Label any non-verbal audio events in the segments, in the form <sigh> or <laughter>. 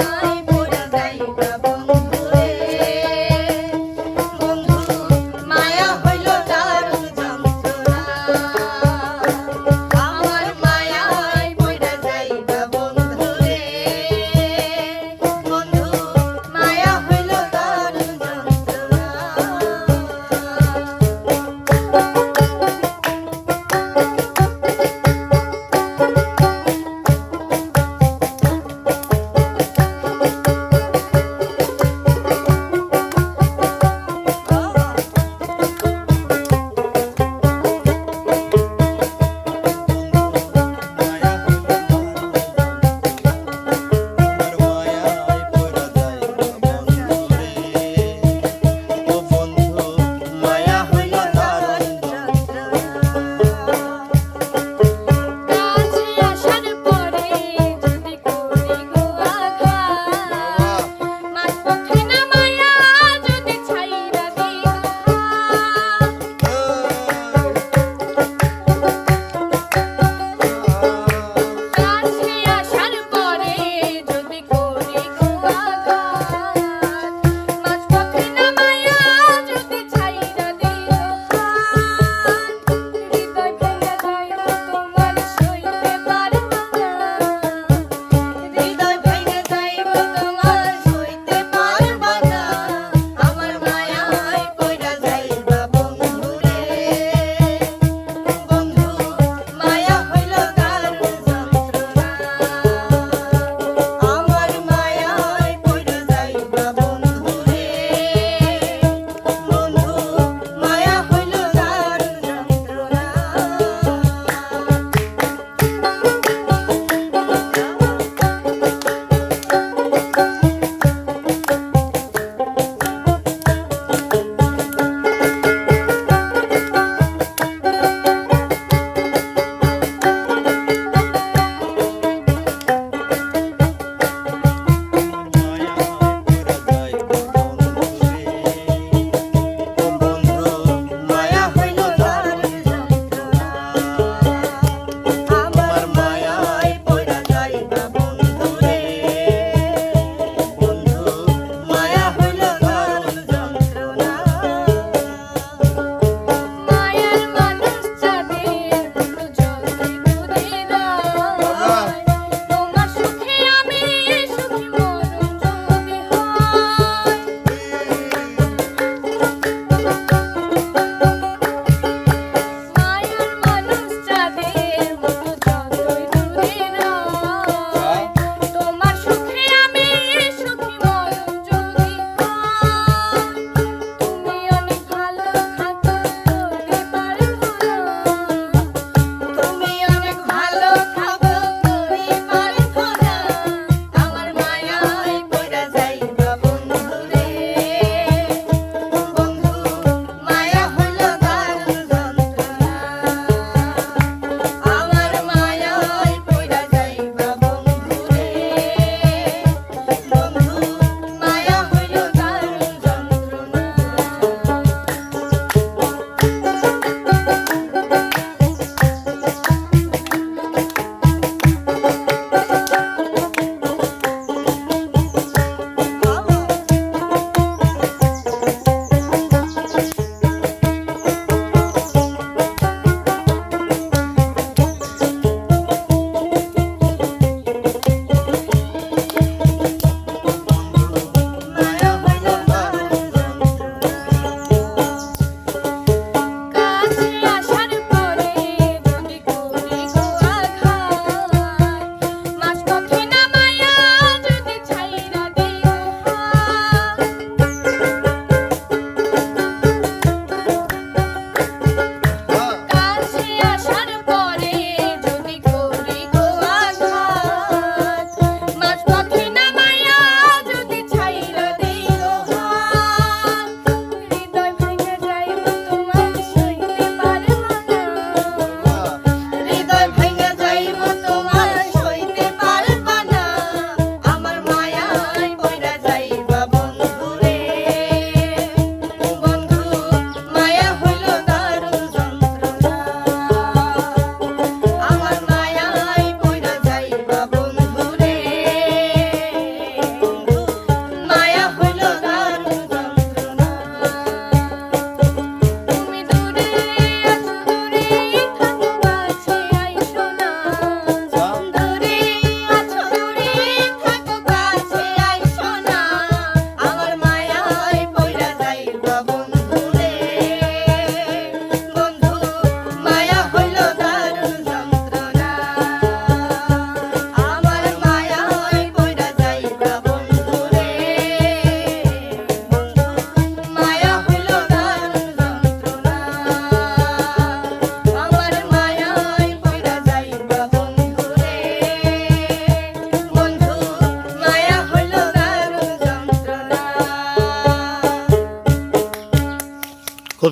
ना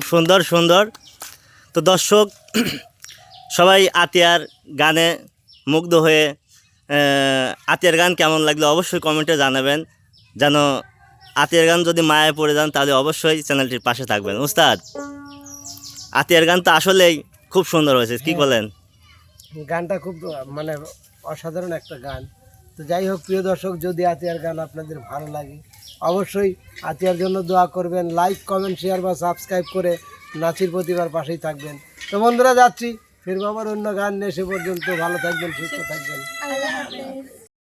সুন্দর সুন্দর। তো দর্শক <clears throat> সবাই আতিয়ার গানে মুগ্ধ হয়ে আতিয়ার গান কেমন লাগল অবশ্যই কমেন্টে জানাবেন। যেন আতিয়ার গান যদি মায়ায় পড়ে যান তাহলে অবশ্যই চ্যানেলটির পাশে থাকবেন। উস্তাদ আতিয়ার গান তো আসলেই খুব সুন্দর হয়েছে কি বলেন? গানটা খুব মানে অসাধারণ একটা গান। তো যাই হোক প্রিয় দর্শক যদি আতিয়ার গান আপনাদের ভালো লাগে অবশ্যই আতিয়ার জন্য দোয়া করবেন লাইক কমেন্ট শেয়ার বা সাবস্ক্রাইব করে নাচির প্রতিভার পাশেই থাকবেন। তো বন্ধুরা, যাচ্ছি। ফিরবো আবার অন্য গান নিয়ে, সে পর্যন্ত ভালো থাকবেন, সুস্থ থাকবেন।